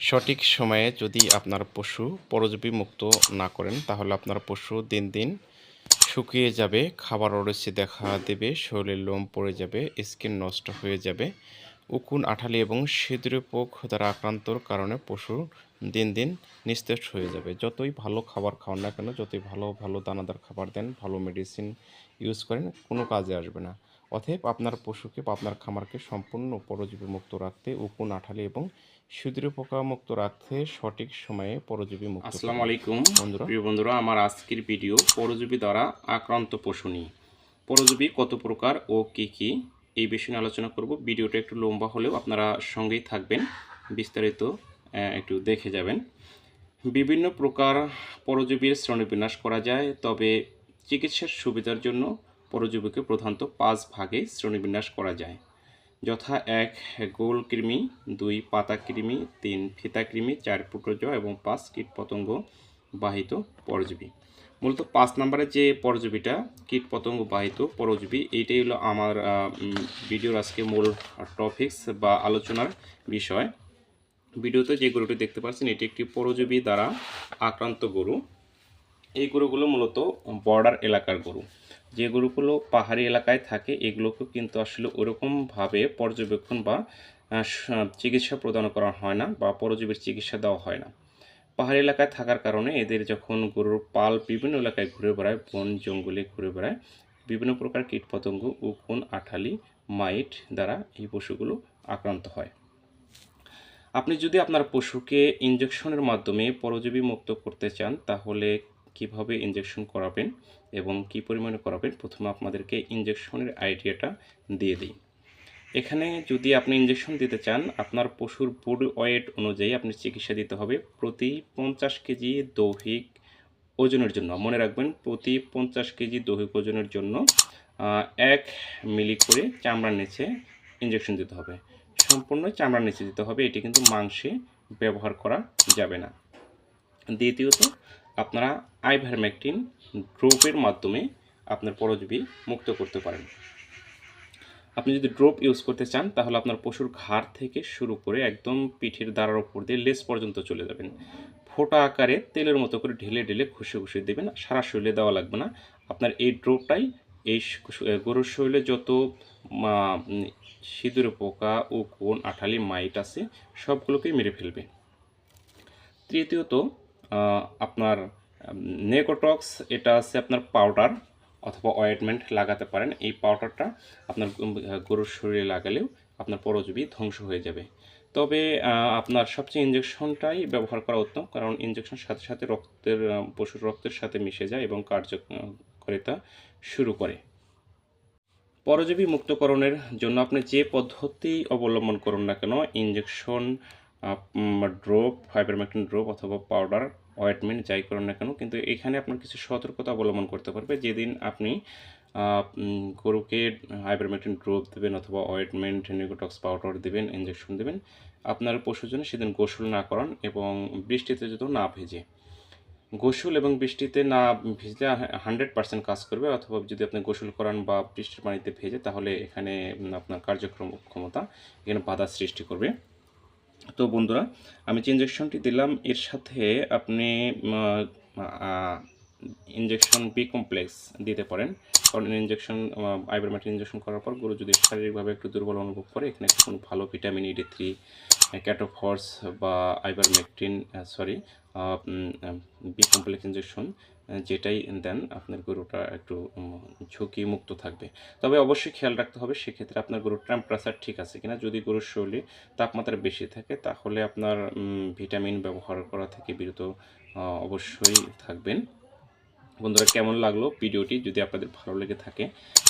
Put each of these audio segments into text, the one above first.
সঠিক সময়ে যদি আপনার পশু পরজীবী মুক্ত না করেন, তাহলে আপনার পশু দিন দিন শুকিয়ে যাবে, খাবার অরুচি দেখা দেবে, শরীরের লোম পড়ে যাবে, স্কিন নষ্ট হয়ে যাবে। উকুন, আঠালি এবং সিঁদুরে পোক দ্বারা আক্রান্তর কারণে পশু দিন দিন নিস্তেজ হয়ে যাবে। যতই ভালো খাবার খাওয়ান না কেন, যতই ভালো ভালো দানাদার খাবার দেন, ভালো মেডিসিন ইউজ করেন, কোনো কাজে আসবে না। অতএব আপনার পশুকে বা আপনার খামারকে সম্পূর্ণ পরজীবী মুক্ত রাখতে উকুন আঠালি এবং সুদৃঢ় পোকা মুক্ত রাখতে সঠিক সময়ে পরজীবী মুক্ত আসসালামু আলাইকুম। বন্ধুরা। প্রিয় বন্ধুরা আমার আজকের ভিডিও পরজীবী দ্বারা আক্রান্ত পশু নিয়ে। পরজীবী কত প্রকার ও কি কি এই বিষয়ে নিয়ে আলোচনা করব। ভিডিওটা একটু লম্বা হলেও আপনারা সঙ্গেই থাকবেন বিস্তারিত একটু দেখে যাবেন। বিভিন্ন প্রকার পরজীবীর শ্রেণীবিন্যাস করা যায় তবে চিকিৎসার সুবিধার জন্য পরজীবীকে প্রধানত পাঁচ ভাগে শ্রেণীবিন্যাস করা যায়। যথা এক, গোল কৃমি, দুই, পাতা কৃমি, তিন, ফিতা কৃমি, চার পুট্রজ এবং পাঁচ, কীটপতঙ্গ বাহিত পরজীবী। মূলত পাঁচ নম্বরে যে পরজীবীটা, কীটপতঙ্গ বাহিত পরজীবী, এইটাই হলো আমার ভিডিওর আজকে মূল টপিকস বা আলোচনার বিষয়। ভিডিওতে যে গরুটি দেখতে পাচ্ছেন, এটি একটি পরজীবী দ্বারা আক্রান্ত গরু। এই গরুগুলো মূলত বর্ডার এলাকার গরু। যে গরুগুলো পাহাড়ি এলাকায় থাকে এগুলোকে কিন্তু আসলে ওরকমভাবে পর্যবেক্ষণ বা চিকিৎসা প্রদান করা হয় না বা পরজীবীর চিকিৎসা দেওয়া হয় না। পাহাড়ি এলাকায় থাকার কারণে এদের যখন গরুর পাল বিভিন্ন এলাকায় ঘুরে বেড়ায়, বন, জঙ্গলে ঘুরে বেড়ায়, বিভিন্ন প্রকার কীটপতঙ্গ, উকুন, আঠালি, মাইট দ্বারা এই পশুগুলো আক্রান্ত হয়। আপনি যদি আপনার পশুকে ইনজেকশনের মাধ্যমে পরজীবী মুক্ত করতে চান, তাহলে কীভাবে ইনজেকশন করাবেন এবং কি পরিমাণে করাবেন, প্রথমে আপনাদেরকে ইনজেকশনের আইডিয়াটা দিয়ে দিই। এখানে যদি আপনি ইনজেকশন দিতে চান, আপনার পশুর বডি ওয়েট অনুযায়ী আপনি চিকিৎসা দিতে হবে প্রতি পঞ্চাশ কেজি দৈহিক ওজনের জন্য। মনে রাখবেন, প্রতি পঞ্চাশ কেজি দৈহিক ওজনের জন্য এক মিলি করে চামড়ার নিচে ইনজেকশন দিতে হবে। সম্পূর্ণ চামড়ার নিচে দিতে হবে, এটি কিন্তু মাংসে ব্যবহার করা যাবে না। দ্বিতীয়ত আপনারা আইভারমেকটিন ড্রোপের মাধ্যমে আপনার পরজীবী মুক্ত করতে পারেন। আপনি যদি ড্রোপ ইউজ করতে চান, তাহলে আপনার পশুর ঘাড় থেকে শুরু করে একদম পিঠের দাঁড়ার ওপর দিয়ে লেস পর্যন্ত চলে যাবেন। ফোঁটা আকারে তেলের মতো করে ঢেলে ঢেলে ঘষে ঘষে দেবেন। সারা শরীরে দেওয়া লাগবে না। আপনার এই ড্রোপটাই এই গরুর শরীরে যত সিঁদুরে, পোকা ও কোন আঠালি, মাইট আছে, সবগুলোকেই মেরে ফেলবে। তৃতীয়ত আপনার নেকোটক্স, এটা আছে আপনার পাউডার অথবা অয়েন্টমেন্ট লাগাতে পারেন। এই পাউডারটা আপনার গরুর শরীরে লাগালেও আপনার পরজীবী ধ্বংস হয়ে যাবে। তবে আপনার সবচেয়ে ইঞ্জেকশনটাই ব্যবহার করা উত্তম, কারণ ইঞ্জেকশন সাথে সাথে রক্তের পশুর রক্তের সাথে মিশে যায় এবং কার্যকারিতা শুরু করে। পরজীবী মুক্তকরণের জন্য আপনি যে পদ্ধতি অবলম্বন করুন না কেন ইঞ্জেকশন ড্রপ ফাইবারমেকটিন ড্রপ অথবা পাউডার অয়েটমেন্ট যাই করুন না কেন, কিন্তু এখানে আপনার কিছু সতর্কতা অবলম্বন করতে পারবে। যেদিন আপনি গরুকে হাইবারমেকটিন ড্রপ দেবেন অথবা অয়েটমেন্ট নিকোটক্স পাউডার দেবেন ইঞ্জেকশন দেবেন, আপনার পশুর জন্য সেদিন গোসল না করান এবং বৃষ্টিতে যদি না ভেজে। গোসল এবং বৃষ্টিতে না ভিজলে হান্ড্রেড পার্সেন্ট কাজ করবে, অথবা যদি আপনি গোসল করান বা বৃষ্টির পানিতে ভেজে, তাহলে এখানে আপনার কার্যক্রম ক্ষমতা এখানে বাধা সৃষ্টি করবে। তো বন্ধুরা আমি যে ইঞ্জেকশনটি দিলাম এর সাথে আপনি ইঞ্জেকশন বি কমপ্লেক্স দিতে পারেন। কারণ ইঞ্জেকশন আইবারমেটিন ইঞ্জেকশন করার পর গরু যদি শারীরিকভাবে একটু দুর্বল অনুভব করে, এখানে কোনো ভালো ভিটামিন ই ডি থ্রি ক্যাটোফর্স বা ivermectin sorry B complex injection যেটাই দেন, আপনার গরুটা একটু ঝুঁকি মুক্ত থাকবে। তবে অবশ্যই খেয়াল রাখতে হবে, সেক্ষেত্রে আপনার গরুর টেম্পারেচার ঠিক আছে কিনা। যদি গরুর শরীরে তাপমাত্রা বেশি থাকে, তাহলে আপনার ভিটামিন ব্যবহার করা থেকে বিরত অবশ্যই থাকবেন। বন্ধুরা কেমন লাগল ভিডিওটি? যদি আপনাদের ভালো লেগে থাকে,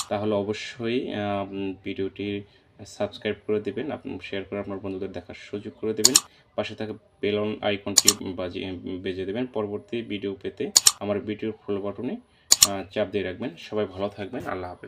তাহলে অবশ্যই ভিডিওটি সাবস্ক্রাইব করে দেবেন আপনি শেয়ার করে আপনার বন্ধুদের দেখার সুযোগ করে দেবেন। পাশে থাকা বেলন আইকনটি বাজিয়ে বেজে দেবেন। পরবর্তী ভিডিও পেতে আমার ভিডিওর ফলো বাটনে চাপ দিয়ে রাখবেন। সবাই ভালো থাকবেন। আল্লাহ হাফেজ।